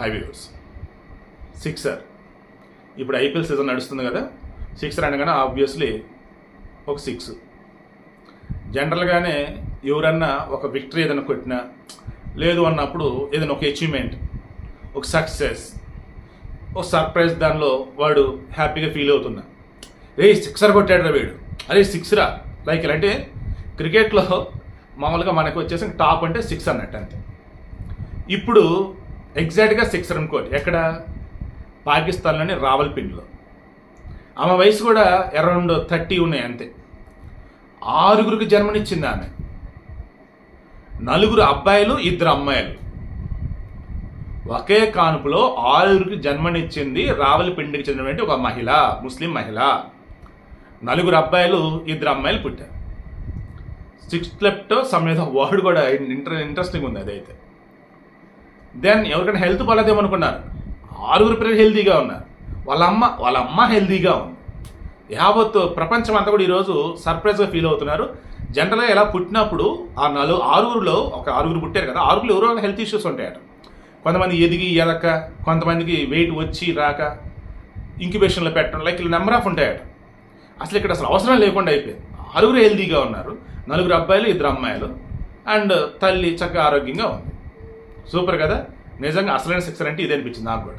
Highways. Sixer. ఇప్పుడు IPL season నడుస్తుంది కదా సిక్సర్ అనగానే ఆబ్వియస్లీ ఒక సిక్స్ జనరల్గానే ఎవరన్నా ఒక విక్టరీ ఏదైనా కొట్టినా లేదు అన్నప్పుడు ఏదైనా ఒక అచీవ్మెంట్ ఒక సక్సెస్ ఒక సర్ప్రైజ్ దానిలో వాడు హ్యాపీగా ఫీల్ అవుతున్నా. రే సిక్సర్ కొట్టాడు వీడు. అరే సిక్స్రా లైక్ ఇలా అంటే క్రికెట్లో మామూలుగా మనకు వచ్చేసి టాప్ అంటే సిక్స్ అన్నట్టు అంతే. ఇప్పుడు ఎగ్జాక్ట్గా సిక్స్ రన్ అనుకోండి ఎక్కడ? పాకిస్తాన్లోని రావల్పిండిలో. ఆమె వయసు కూడా అరౌండ్ థర్టీ ఉన్నాయి అంతే. ఆరుగురికి జన్మనిచ్చింది ఆమె. నలుగురు అబ్బాయిలు ఇద్దరు అమ్మాయిలు. ఒకే కానుపులో ఆరుగురికి జన్మనిచ్చింది రావలపిండికి చెందినటువంటి ఒక మహిళ ముస్లిం మహిళ. నలుగురు అబ్బాయిలు ఇద్దరు అమ్మాయిలు పుట్టారు. సిక్స్ లెఫ్ట్ సమేత వర్డ్ కూడా ఇంటర్ ఇంట్రెస్టింగ్ ఉంది అదైతే. దెన్ ఎవరికైనా హెల్త్ బాగాలేదేమనుకున్నారు ఆరుగురు పిల్లలు హెల్తీగా ఉన్నారు. వాళ్ళ అమ్మ వాళ్ళ అమ్మ హెల్తీగా ఉంది. యావత్ ప్రపంచం అంతా కూడా ఈరోజు సర్ప్రైజ్గా ఫీల్ అవుతున్నారు. జనరల్గా ఇలా పుట్టినప్పుడు ఆ నలుగు ఆరుగురులో ఒక ఆరుగురు పుట్టారు కదా ఆరుగురు ఎవరో హెల్త్ ఇష్యూస్ ఉంటాయట. కొంతమంది ఎదిగి ఎదక కొంతమందికి వెయిట్ వచ్చి రాక ఇంక్యుబేషన్లో పెట్టడం లైక్ ఇలా నెంబర్ ఆఫ్ ఉంటాయట. అసలు ఇక్కడ అసలు అవసరం లేకుండా అయిపోయింది. ఆరుగురు హెల్తీగా ఉన్నారు. నలుగురు అబ్బాయిలు ఇద్దరు అమ్మాయిలు. అండ్ తల్లి చక్కగా ఆరోగ్యంగా ఉంది. సూపర్ కదా? నిజంగా అసలైన సిక్సర్ అంటే ఇదే అనిపించింది నాకు కూడా.